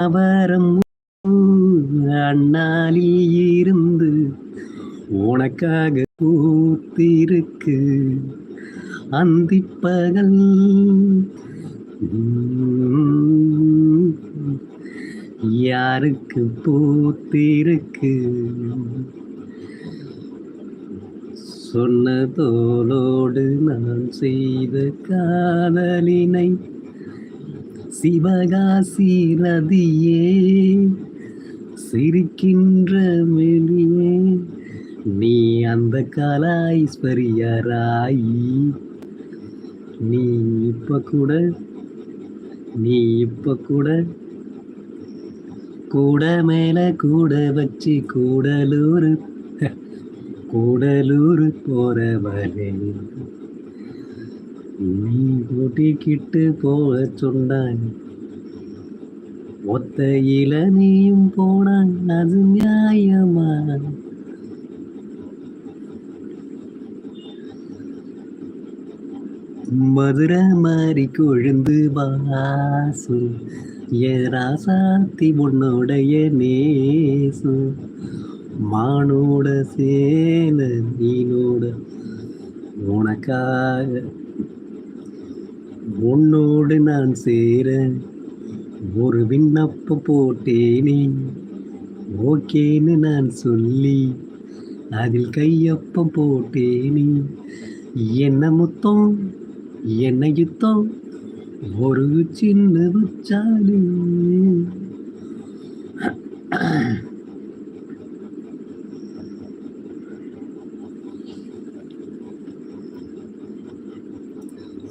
அவரம் அண்ணாலில் இருந்து உனக்காக பூத்திருக்கு. அந்திப்பகல். உம், யாருக்கு பூத்திருக்கு? சொன்னதோலோடு நான் செய்த காதலினை சிவகாசி நதியே சிரிக்கின்ற மெலியே நீ அந்த கலாய்ஸ்வரியராய். நீ இப்ப கூட நீ இப்ப கூட கூட மேல கூட வச்சு கூடலூர் கூடலூர் போறவரே கூட்டிக்கிட்டு போக சொன்னாய். ஒத்தையில நீயும் போனாய் அது நியாயமா? மதுரை மாறி கொழுந்து வாசு ஏ ராசாத்தி உன்னுடைய நேசு. மானோட சேன நீனோட உனக்காக உன்னோடு நான் சேர ஒரு விண்ணப்பம் போட்டேனே. ஓகேன்னு நான் சொல்லி அதில் கையொப்பம் போட்டேனே. என்ன முத்தம் என்ன யுத்தம் ஒரு சின்ன உச்சாலு.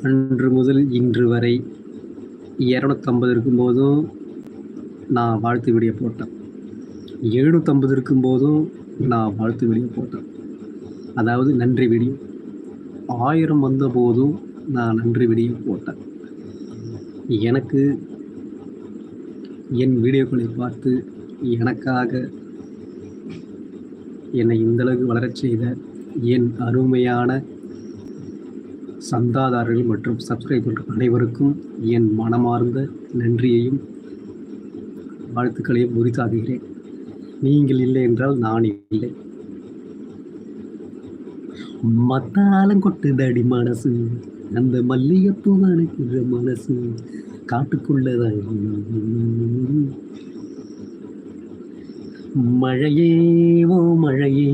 அன்று முதல் இன்று வரை இரநூத்தம்பது இருக்கும்போதும் நான் வாழ்த்து வீடியோ போட்டேன். எழுநூற்றம்பது இருக்கும்போதும் நான் வாழ்த்து வீடியோ போட்டேன். அதாவது நன்றி வீடியோ. ஆயிரம் வந்த போதும் நான் நன்றி வீடியோ போட்டேன். எனக்கு என் வீடியோக்களை பார்த்து எனக்காக என்னை இந்தளவுக்கு வளரச் செய்த என் அருமையான சந்தாதாரர்கள் மற்றும் சப்ஸ்கிரைபர்கள் அனைவருக்கும் என் மனமார்ந்த நன்றியையும் வாழ்த்துக்களையும் உரித்தாகுகிறேன் நீங்கள் இல்லை என்றால் நான் இல்லை. மத்தாலம் கொட்டுதடி மனசு அந்த மல்லிகைப்பூ அணைக்கிற மனசு காட்டுக்குள்ளதான் மழையே ஓ மழையே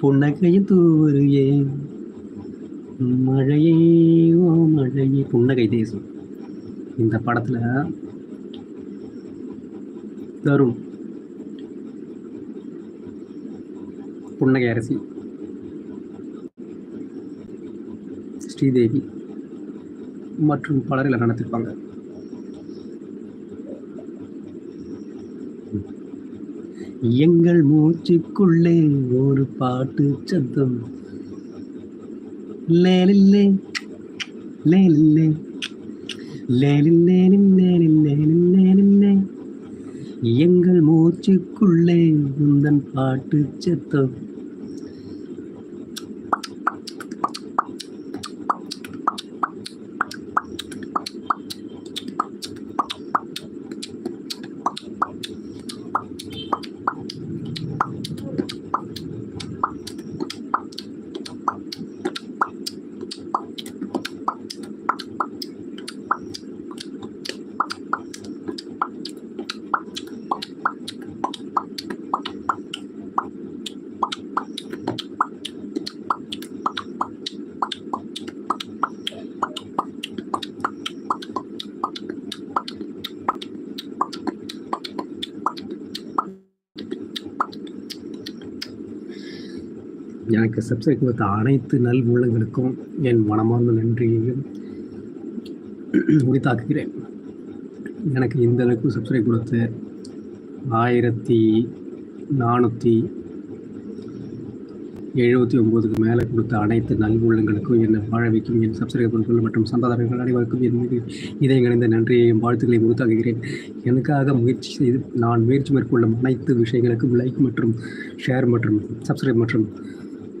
புன்னகையும் தூவறியே மழையே ஓ மழையே. புன்னகை தேசம். இந்த படத்துல தரும் புன்னகை அரசி ஸ்ரீதேவி மற்றும் பலர் இதில் நடத்திருப்பாங்க. எங்கள் மூச்சுக்குள்ளே ஒரு பாட்டு சத்தம். எங்கள் மூச்சுக்குள்ளே உந்தன் பாட்டு சத்தம் எனக்கு சப்ஸ்கிரைப் கொடுத்த அனைத்து நல் உள்ளங்களுக்கும் என் மனமார்ந்த நன்றியையும் உரித்தாக்குகிறேன். எனக்கு இந்த அளவுக்கு சப்ஸ்கிரைப் கொடுத்த ஆயிரத்தி நானூற்றி எழுபத்தி ஒம்போதுக்கு மேலே கொடுத்த அனைத்து நல்வுள்ளங்களுக்கும் என்னை வாழ வைக்கும் என் சப்ஸ்கிரைபர்கள் மற்றும் சந்தாதாரர்கள் அனைவருக்கும் என் மீது இதை கணிந்த நன்றியையும் வாழ்த்துக்களையும் உறுத்தாக்குகிறேன் எனக்காக முயற்சி செய்து நான் முயற்சி மேற்கொள்ளும் அனைத்து விஷயங்களுக்கும் லைக் மற்றும் ஷேர் மற்றும் சப்ஸ்கிரைப் மற்றும்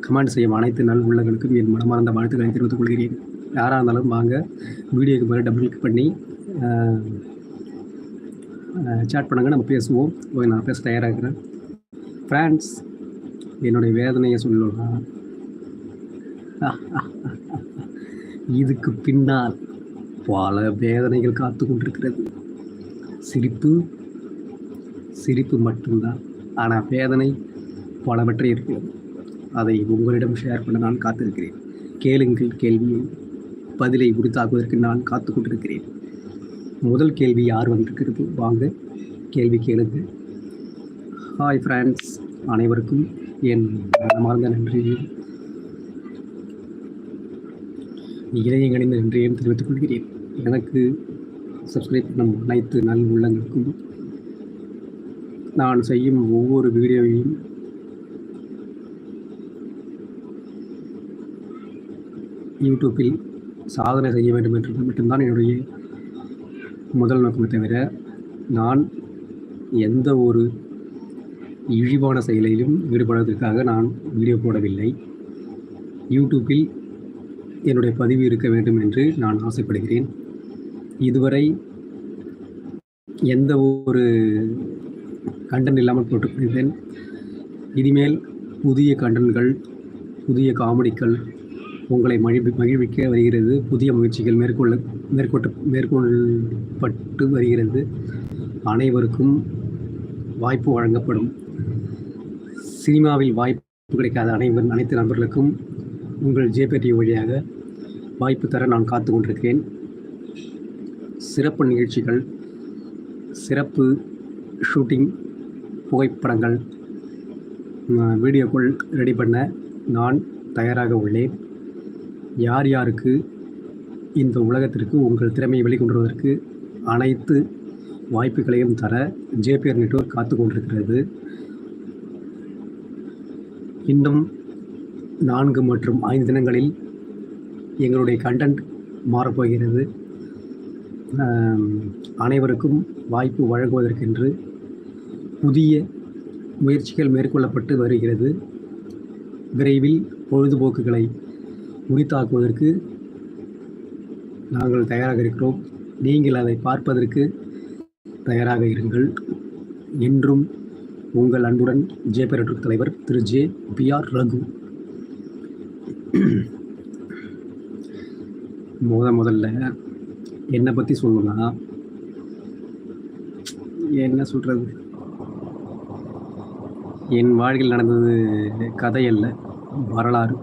கமெண்ட் செய்யும் அனைத்து நல் உள்ளங்களுக்கும் என் மனமார்ந்த வாழ்த்துக்களை தெரிவித்துக் கொள்கிறேன். யாராக இருந்தாலும் வாங்க. வீடியோக்கு மேலே டபுள் கிளிக் பண்ணி சேட் பண்ணுங்கள் நம்ம பேசுவோம். ஓகே நான் பேச தயாராகிறேன் ஃப்ரெண்ட்ஸ் என்னுடைய வேதனையை சொல்லணும்னா இதுக்கு பின்னால் பல வேதனைகள் காத்து கொண்டிருக்கிறது. சிரிப்பு சிரிப்பு மட்டும்தான். ஆனால் வேதனை பலவற்றை இருக்கிறது. அதை உங்களிடம் ஷேர் பண்ண நான் காத்திருக்கிறேன். கேளுங்கள் கேள்வியை பதிலை உரித்தாக்குவதற்கு நான் காத்து கொண்டிருக்கிறேன். முதல் கேள்வி யார் வந்திருக்கிறது? வாங்க கேள்வி கேளுங்க. ஹாய் ஃப்ரெண்ட்ஸ் அனைவருக்கும் என் மனமார்ந்த நன்றியையும் இளையங்களின் நன்றியையும் தெரிவித்துக் கொள்கிறேன். எனக்கு சப்ஸ்கிரைப் பண்ணும் அனைத்து நல் உள்ளங்களுக்கும் நான் செய்யும் ஒவ்வொரு வீடியோவையும் யூடியூப்பில் சாதனை செய்ய வேண்டும் என்று மட்டும்தான் என்னுடைய முதல் நோக்கமே தவிர நான் எந்த ஒரு இழிவான செயலிலும் ஈடுபடுவதற்காக நான் வீடியோ போடவில்லை. யூடியூப்பில் என்னுடைய பதிவு இருக்க வேண்டும் என்று நான் ஆசைப்படுகிறேன். இதுவரை எந்த ஒரு கண்டென்ட் இல்லாமல் போட்டுக்கொண்டிருந்தேன் இனிமேல் புதிய கண்டன்கள் புதிய காமெடிகள் உங்களை மகிழ்வி மகிழ்விக்க வருகிறது. புதிய முயற்சிகள் மேற்கொள்ள மேற்கொண்டு மேற்கொள்ளப்பட்டு வருகிறது. அனைவருக்கும் வாய்ப்பு வழங்கப்படும். சினிமாவில் வாய்ப்பு கிடைக்காத அனைவர் அனைத்து நண்பர்களுக்கும் உங்கள் ஜேபேடி வழியாக வாய்ப்பு தர நான் காத்து கொண்டிருக்கிறேன். சிறப்பு நிகழ்ச்சிகள் சிறப்பு ஷூட்டிங் புகைப்படங்கள் வீடியோக்குள் ரெடி பண்ண நான் தயாராக உள்ளேன். யார் யாருக்கு இந்த உலகத்திற்கு உங்கள் திறமையை வெளிக்கொண்டுவதற்கு அனைத்து வாய்ப்புகளையும் தர ஜேபிஆர் நெட்வொர்க் காத்து கொண்டிருக்கிறது. இன்னும் நான்கு மற்றும் ஐந்து தினங்களில் எங்களுடைய கண்டென்ட் மாறப்போகிறது. அனைவருக்கும் வாய்ப்பு வழங்குவதற்கென்று புதிய முயற்சிகள் மேற்கொள்ளப்பட்டு வருகிறது. விரைவில் பொழுதுபோக்குகளை முடித்தாக்குவதற்கு நாங்கள் தயாராக இருக்கிறோம். நீங்கள் அதை பார்ப்பதற்கு தயாராக இருங்கள். என்றும் உங்கள் அன்புடன் ஜே பெரட்டு தலைவர் திரு. ஜே. பி. ஆர். ரகு. முத முதல்ல என்னை பற்றி சொல்லணும்னா என்ன சொல்கிறது என் வாழ்க்கையில் நடந்தது கதை அல்ல வரலாறு.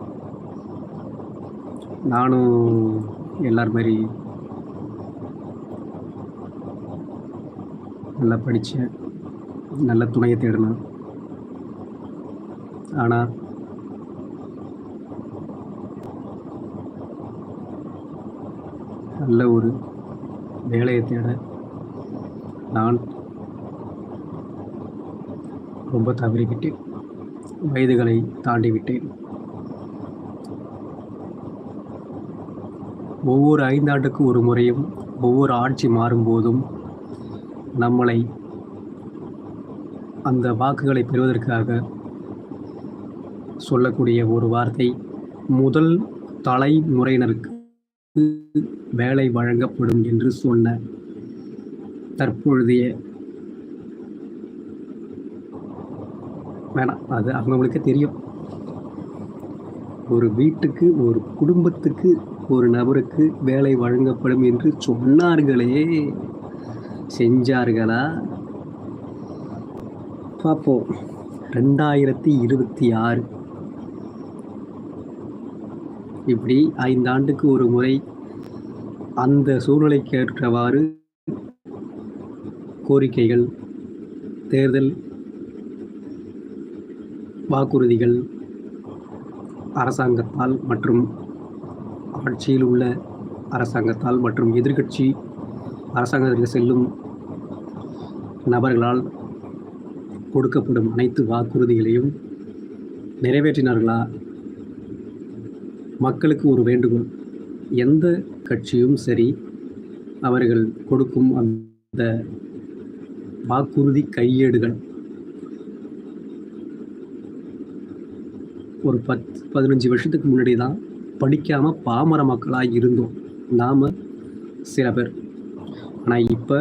நானும் எல்லார் மாதிரி நல்லா படித்தேன் நல்ல துணையை தேடினேன் ஆனால் நல்ல ஒரு வேலையை தேட நான் ரொம்ப தவறிவிட்டேன். வயதுகளை தாண்டி ஒவ்வொரு ஐந்தாண்டுக்கு ஒரு முறையும் ஒவ்வொரு ஆட்சி மாறும்போதும் நம்மளை அந்த வாக்குகளை பெறுவதற்காக சொல்லக்கூடிய ஒரு வார்த்தை முதல் தலைமுறையினருக்கு வேலை வழங்கப்படும் என்று சொன்ன தற்பொழுதைய வேணாம் அது அவங்களுக்கு தெரியும். ஒரு வீட்டுக்கு ஒரு குடும்பத்துக்கு ஒரு நபருக்கு வேலை வழங்கப்படும் என்று சொன்னார்களே. செஞ்சார்களா? பார்ப்போம். ரெண்டாயிரத்தி இருபத்தி ஆறு. இப்படி ஐந்தாண்டுக்கு ஒரு முறை அந்த சூழ்நிலைக்கு ஏற்றவாறு கோரிக்கைகள் தேர்தல் வாக்குறுதிகள் அரசாங்கத்தால் மற்றும் ஆட்சியில் உள்ள அரசாங்கத்தால் மற்றும் எதிர்கட்சி அரசாங்கத்திற்கு செல்லும் நபர்களால் கொடுக்கப்படும் அனைத்து வாக்குறுதிகளையும் நிறைவேற்றினார்களா? மக்களுக்கு ஒரு வேண்டுகோள். எந்த கட்சியும் சரி அவர்கள் கொடுக்கும் அந்த வாக்குறுதி கையேடுகள். ஒரு பத் பதினஞ்சு வருஷத்துக்கு முன்னாடி தான் படிக்காமல் பாமர மக்களாக இருந்தோம். நாம் சில பேர். ஆனால் இப்போ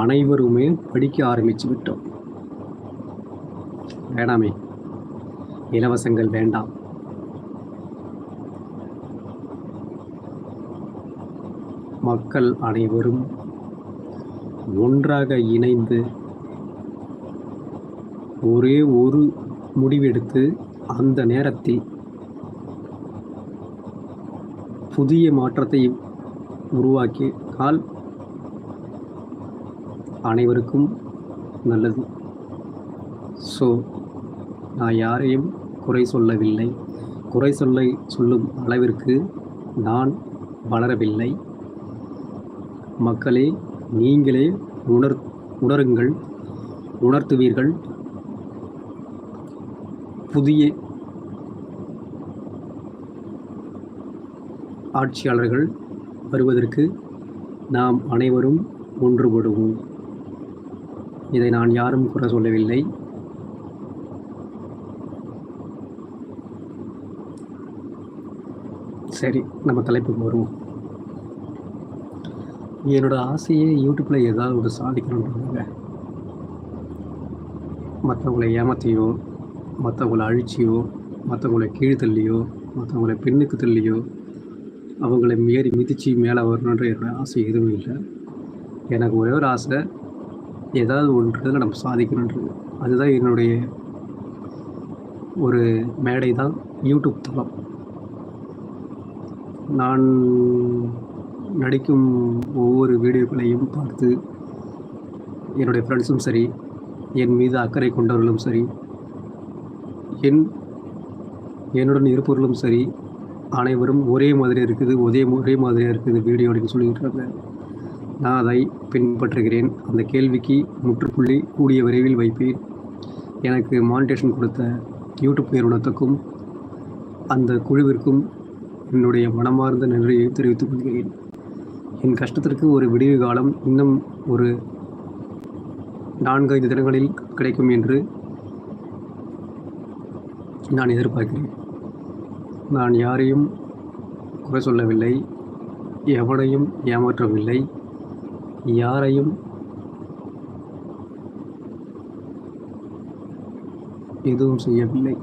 அனைவருமே படிக்க ஆரம்பித்து விட்டோம். வேணாமே. இலவசங்கள் வேண்டாம். மக்கள் அனைவரும் ஒன்றாக இணைந்து ஒரே ஒரு முடிவெடுத்து அந்த நேரத்தில் புதிய மாற்றத்தை உருவாக்கினால் அனைவருக்கும் நல்லது. ஸோ நான் யாரையும் குறை சொல்லவில்லை. குறை சொல்ல சொல்லும் அளவிற்கு நான் வளரவில்லை. மக்களே நீங்களே உணர் உணருங்கள் உணர்த்துவீர்கள். புதிய ஆட்சியாளர்கள் வருவதற்கு நாம் அனைவரும் ஒன்றுபடுவோம். இதை நான் யாரும் குறை சொல்லவில்லை. சரி நம்ம தலைப்புக்கு வருவோம். என்னோடய ஆசையே யூடியூப்பில் ஏதாவது ஒரு சாதிக்கணுன்றாங்க மற்றவங்களை ஏமாற்றியோ மற்றவங்கள அழிச்சியோ மற்றவங்கள கீழ்த்தள்ளியோ மற்றவங்கள பெண்ணுக்கு தள்ளியோ அவங்களை மீறி மிதித்து மேலே வரணுன்ற என்னோட ஆசை எதுவும் இல்லை. எனக்கு ஒரே ஒரு ஆசை ஏதாவது ஒன்றதில் நம்ம சாதிக்கணுன்றது. அதுதான் என்னுடைய ஒரு மேடை தான் யூடியூப் தளம். நான் நடிக்கும் ஒவ்வொரு வீடியோக்களையும் பார்த்து என்னுடைய ஃப்ரெண்ட்ஸும் சரி என் மீது அக்கறை கொண்டவர்களும் சரி என் என்னுடன் இருப்பவர்களும் சரி அனைவரும் ஒரே மாதிரி இருக்குது ஒரே ஒரே மாதிரியாக இருக்குது வீடியோ அப்படின்னு சொல்லியிருக்காங்க நான் அதை பின்பற்றுகிறேன். அந்த கேள்விக்கு முற்றுப்புள்ளி கூடிய விரைவில் வைப்பேன். எனக்கு மானிட்டேஷன் கொடுத்த யூடியூப் நிறுவனத்துக்கும் அந்த குழுவிற்கும் என்னுடைய மனமார்ந்த நன்றியை தெரிவித்துக் கொள்கிறேன். என் கஷ்டத்திற்கு ஒரு விடிவு காலம் இன்னும் ஒரு நான்கைந்து தினங்களில் கிடைக்கும் என்று நான் எதிர்பார்க்கிறேன். நான் யாரையும் குறை சொல்லவில்லை எவனையும் ஏமாற்றவில்லை யாரையும் எதுவும் செய்யவில்லை.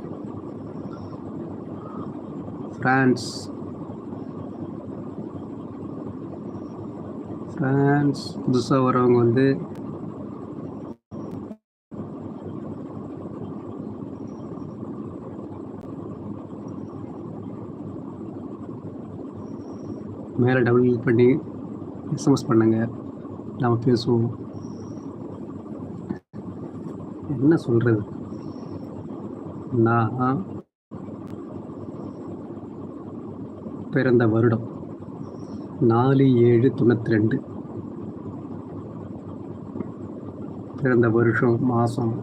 ஃப்ரான்ஸ். ஃப்ரான்ஸ் புதுசாக வரவங்க வந்து மேலே டபுள் பண்ணி எஸ்எம்எஸ் பண்ணுங்க. நாம் பேசுவோம். என்ன சொல்கிறது நான் பிறந்த வருடம் நாலு ஏழு தொண்ணூற்றி ரெண்டு பிறந்த வருஷம் மாதம்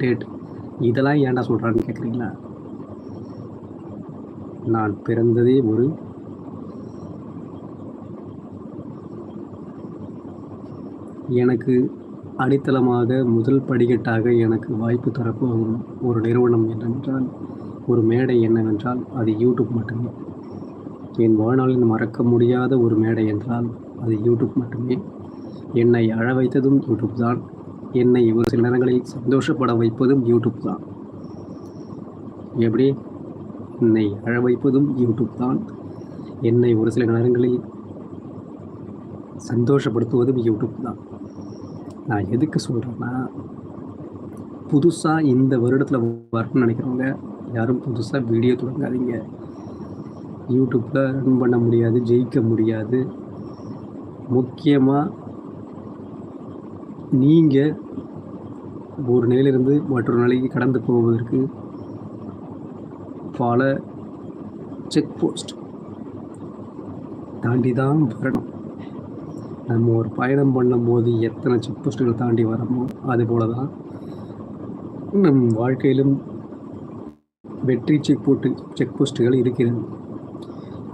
டேட் இதெல்லாம் ஏன்டா சொல்கிறான்னு கேட்குறீங்களா நான் பிறந்ததே ஒரு எனக்கு அடித்தளமாக முதல் படிக்கட்டாக எனக்கு வாய்ப்பு தரப்போகும் ஒரு நிறுவனம் என்னவென்றால் ஒரு மேடை என்னவென்றால் அது யூடியூப் மட்டுமே. என் வாழ்நாளில் மறக்க முடியாத ஒரு மேடை என்றால் அது யூடியூப் மட்டுமே. என்னை அழ வைத்ததும் யூடியூப் தான். என்னை ஒரு சில நேரங்களில் சந்தோஷப்பட வைப்பதும் யூடியூப் தான். எப்படி? என்னை அழ வைப்பதும் யூடியூப் தான். என்னை ஒரு சில நேரங்களில் சந்தோஷப்படுத்துவதும் யூடியூப் தான். நான் எதுக்கு சொல்கிறேன்னா புதுசாக இந்த வருடத்தில் வரணும்னு நினைக்கிறவங்க யாரும் புதுசாக வீடியோ தொடங்காதீங்க. யூடியூப்பில் ரன் பண்ண முடியாது ஜெயிக்க முடியாது. முக்கியமாக நீங்கள் ஒரு நிலையிலிருந்து மற்றொரு நிலைக்கு கடந்து போவதற்கு பல செக் போஸ்ட் தாண்டி தான் வரணும். நம்ம ஒரு பயணம் பண்ணும்போது எத்தனை செக்போஸ்ட்டுகள் தாண்டி வரமோ அதுபோல தான் நம் வாழ்க்கையிலும் வெற்றி செக் போட்டு செக் போஸ்ட்டுகள் இருக்கிறது.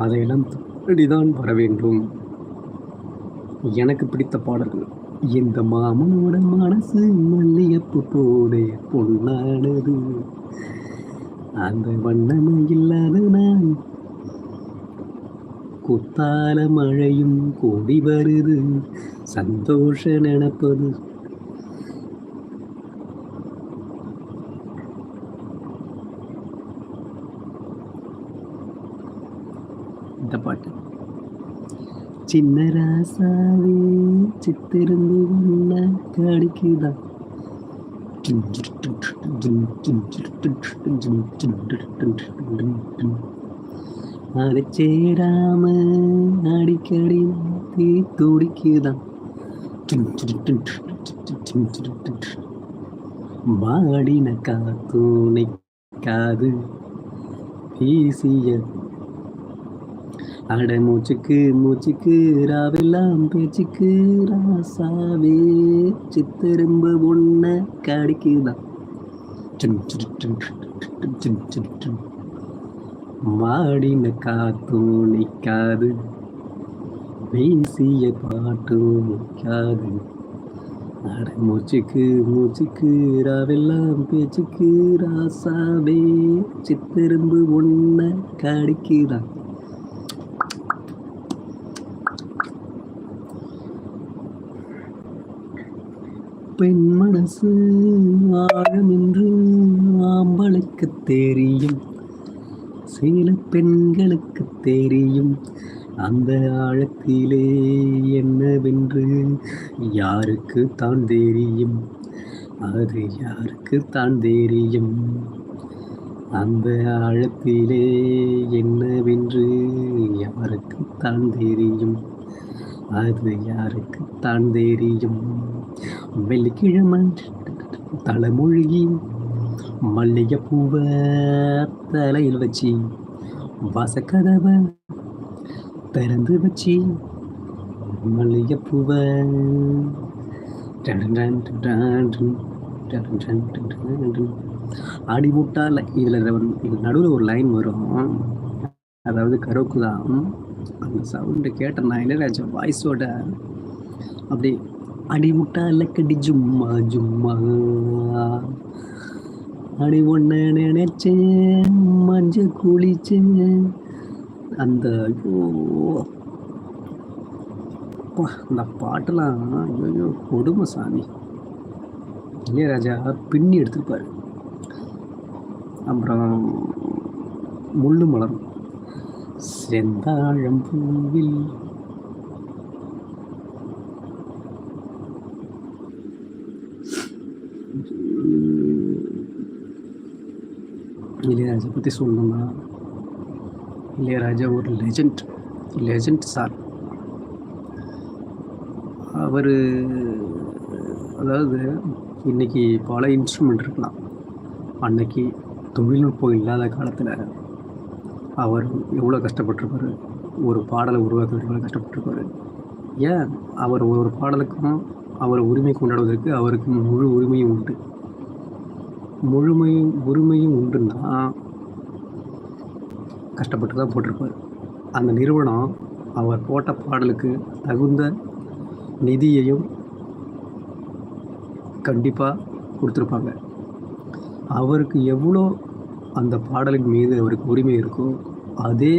அதையெல்லாம் தாண்டி தான் வர வேண்டும். எனக்கு பிடித்த பாடல்கள் இந்த மாமனோட மனசு மல்லியப்பு போட பொன்னானது. அந்த வண்ணமே இல்லாத நான் குத்தால மழையும் கூடி வருது சந்தோஷ நினைப்பது இந்த பாட்டு சின்ன ராசாவே சித்திருந்து உன்ன கடிக்குதான் அது சேராம அடிக்கடி தீ துடிக்குதான் மாடின காத்தூனை காது வீசிய அட மூச்சுக்கு மூச்சுக்கு ராவெல்லாம் பேச்சுக்கு ராசாவே சித்தெரும்பு ஒன்ன கடிக்குதான் மாடின காத்தும் நிற்காது வீசிய பாட்டும் நிற்காது அட மூச்சுக்கு மூச்சுக்கு ராவெல்லாம் பேச்சுக்கு ராசாவே. சித்தெரும்பு ஒன்ன கடிக்கிறான் பெண் மனசு ஆழம் என்று ஆம்பளுக்கு தெரியும். சில பெண்களுக்கு தெரியும். அந்த ஆழத்திலே என்னவென்று யாருக்கு தான் தெரியும்? அது யாருக்கு தான் தெரியும்? அந்த ஆழத்திலே என்னவென்று யாருக்கு தான் தெரியும்? அது யாருக்கு தான் தெரியும்? வெள்ளிக்கிழமை தலைமொழி மல்லிகைப்பூவை தலையில் வச்சு வாசக்கதவை திறந்து வச்சு மல்லிகைப்பூவை அடி முட்டால இதில் நடுவில் ஒரு லைன் வரும் அதாவது கரோக்கு தான் அந்த சவுண்டு கேட்ட நான் இளையராஜா வாய்ஸோட அப்படி அடி முட்டால கடி ஜும்மா ஜும்மா அடி ஒன்று நினைச்சேன் மஞ்ச குளிச்சேன் அந்த ஐயோ. அந்த இந்த பாட்டெல்லாம் ஐயோ கொடுமை சாமி. இளையராஜா பின்னி எடுத்துருப்பாரு. அப்புறம் முள்ளு மலரும். செந்தாழம் பூவில். இளையராஜா பற்றி சொல்லணும்னா இளையராஜா ஒரு லெஜண்ட் லெஜண்ட் சார் அவர் அதாவது இன்றைக்கி பல இன்ஸ்ட்ருமெண்ட் இருக்கலாம். அன்னைக்கு தொழில்நுட்பம் இல்லாத காலத்தில் அவர் எவ்வளோ கஷ்டப்பட்டிருப்பார்? ஒரு பாடலை உருவாக்க எவ்வளோ கஷ்டப்பட்டிருப்பாரு? ஏன்? அவர் ஒரு பாடலுக்கும் அவர் உரிமை கொண்டாடுவதற்கு அவருக்கு முழு உரிமையும் உண்டு. முழுமையும் உரிமையும் உண்டுன்னா கஷ்டப்பட்டு தான் போட்டிருப்பார். அந்த நிறுவனம் அவர் போட்ட பாடலுக்கு தகுந்த நிதியையும் கண்டிப்பாக கொடுத்துருப்பாங்க. அவருக்கு எவ்வளோ அந்த பாடலின் மீது அவருக்கு உரிமை இருக்கோ அதே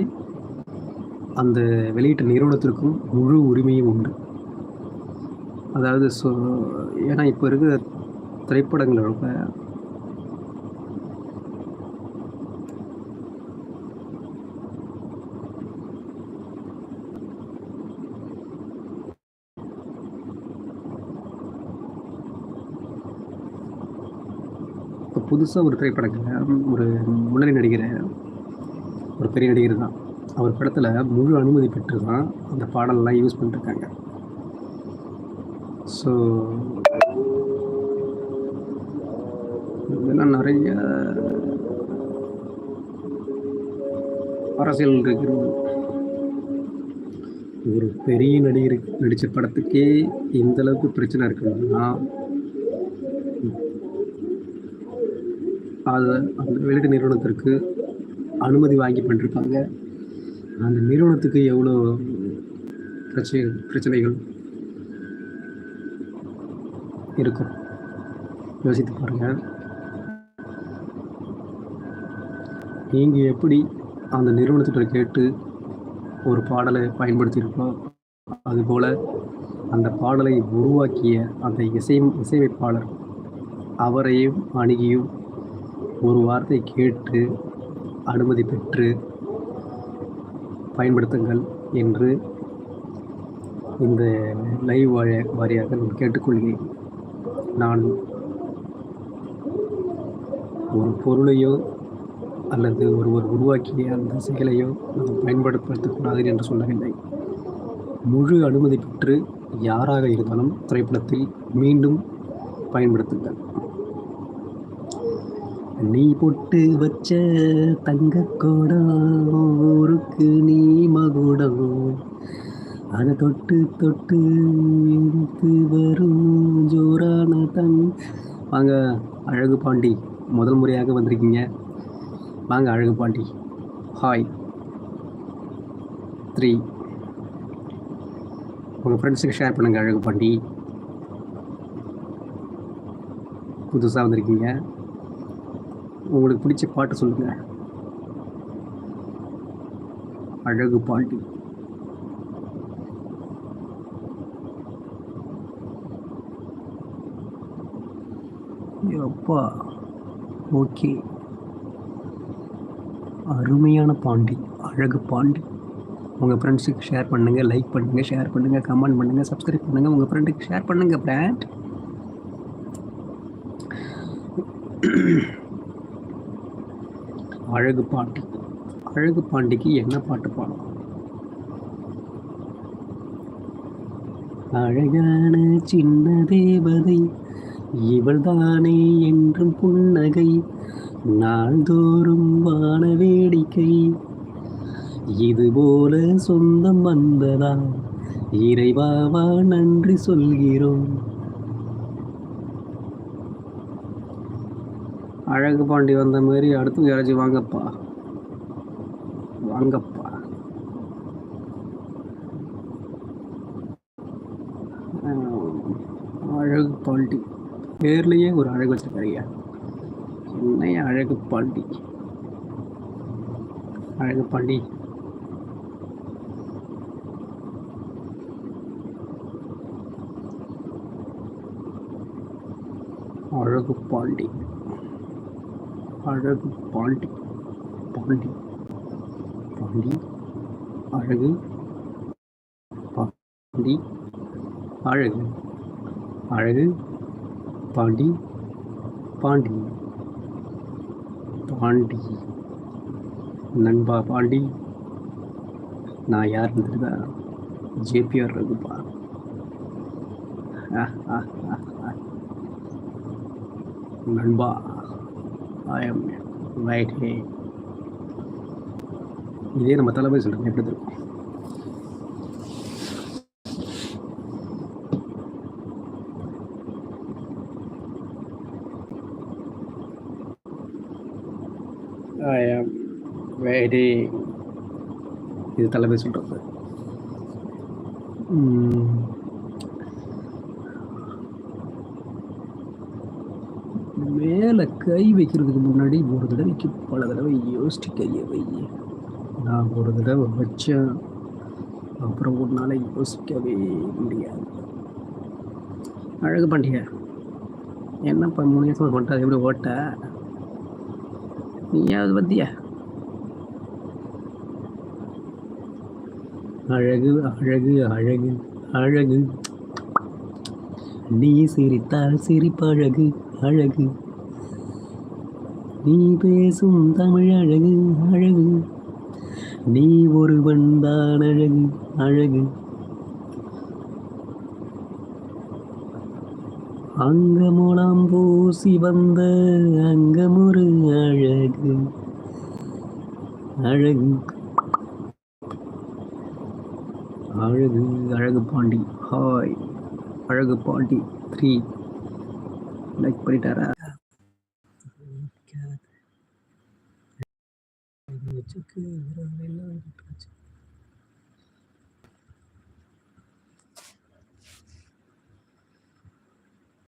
அந்த வெளியிட்ட நிறுவனத்திற்கும் முழு உரிமையும் உண்டு. அதாவது ஸோ ஏன்னா இப்போ இருக்கிற திரைப்படங்களோட இப்போ புதுசாக ஒரு திரைப்படத்தில் ஒரு முன்னணி நடிகர் ஒரு பெரிய நடிகர் தான். அவர் படத்தில் முழு அனுமதி பெற்று தான் அந்த பாடலெல்லாம் யூஸ் பண்ணிருக்காங்க. ஸோ இதெல்லாம் நிறைய அரசியல் இருக்கிறது. ஒரு பெரிய நடிகர் நடித்த படத்துக்கே இந்த அளவுக்கு பிரச்சனை இருக்குன்னா அது அந்த வெளியீட்டு நிறுவனத்திற்கு அனுமதி வாங்கி பண்ணிருக்காங்க. அந்த நிறுவனத்துக்கு எவ்வளோ பிரச்சனை பிரச்சனைகள் இருக்கும்? யோசித்து பாருங்கள் நீங்கள் எப்படி அந்த நிறுவனத்திட்ட கேட்டு ஒரு பாடலை பயன்படுத்தியிருக்கோ அதுபோல் அந்த பாடலை உருவாக்கிய அந்த இசை இசையமைப்பாளர் அவரையும் அணுகியும் ஒரு வார்த்தை கேட்டு அனுமதி பெற்று பயன்படுத்துங்கள் என்று இந்த லைவ் வாழ வாரியாக நான் கேட்டுக்கொள்கிறேன். நான் ஒரு பொருளையோ அல்லது ஒருவர் உருவாக்கிய அந்த செயலையோ நாம் பயன்படுத்தக்கூடாது என்று சொல்லவில்லை. முழு அனுமதி பெற்று யாராக இருந்தாலும் திரைப்படத்தில் மீண்டும் பயன்படுத்துங்கள். நீ பொட்டு வச்ச தங்க ஊருக்கு நீ மகுடம். அதை தொட்டு தொட்டு எடுத்து வரும் ஜோரான தங் வாங்க அழகு பாண்டி முதல் முறையாக வந்திருக்கீங்க. வாங்க அழகு பாண்டி. ஹாய் த்ரீ உங்கள் ஃப்ரெண்ட்ஸுக்கு ஷேர் பண்ணுங்கள் அழகு பாண்டி. புதுசாக வந்திருக்கீங்க. உங்களுக்கு பிடிச்ச பாட்டு சொல்லுங்கள் அழகு பாண்டி அப்பா ஓகே. அருமையான பாண்டி அழகு பாண்டி. உங்கள் ஃப்ரெண்ட்ஸுக்கு ஷேர் பண்ணுங்கள் லைக் பண்ணுங்கள் ஷேர் பண்ணுங்கள் கமெண்ட் பண்ணுங்கள் சப்ஸ்கிரைப் பண்ணுங்கள் உங்கள் ஃப்ரெண்டுக்கு ஷேர் பண்ணுங்கள் பிராண்ட் அழகு பாண்டி அழகு பாண்டிக்கு என்ன பாட்டு பாடும் அழகான சின்ன தேவதை இவள்தானே என்றும் புன்னகை நாள்தோறும் வான வேடிக்கை. இது போல சொந்தம் வந்ததா? இறைவாவா நன்றி சொல்கிறோம். அழகு பாண்டி வந்த மாதிரி அடுத்து யாராச்சும் வாங்கப்பா. வாங்கப்பா. அழகு பாண்டி. பேர்லேயே ஒரு அழகு வச்சிருக்காருயா என்னைய அழகு பாண்டி? அழகு பாண்டி. அழகு பாண்டி. அழகு பாண்டி. பாண்டி. பாண்டி. அழகு பாண்டி. அழகு. அழகு பாண்டி. பாண்டி. பாண்டி. நண்பா பாண்டி. நான் யார் தெரியுதா ஜேபிஆர் ரகுபா. நண்பா. ஐ எம் ரைட் ஹே இதே நம்ம தலைமை சொல்கிறோம் எப்படி இருக்கும் ஐ ஆம் வெரி இது தலைமை சொல்கிறது மேலே கை வைக்கிறதுக்கு முன்னாடி ஒரு தடவைக்கு பல தடவை யோசிச்சு கையை வை நான் ஒரு தடவை வச்சேன். அப்புறம் ஒரு நாளை யோசிக்கவே முடியாது. அழகு பண்ணிய என்னப்பா மூணு வருஷம் பண்ணிட்டா எப்படி ஓட்ட? நீயாவது பத்தியா அழகு அழகு அழகு அழகு. நீ சிரித்தால் சிரிப்பழகு அழகு. நீ பேசும் தமிழ் அழகு அழகு. நீ ஒருவன் தான் அழகு அழகு. அங்கமுலாம் பூசி வந்த அங்கமொரு அழகு அழகு. அழகு அழகு பாண்டி. ஹாய் அழகு பாண்டி. Three like பண்ணிட்டாரா? के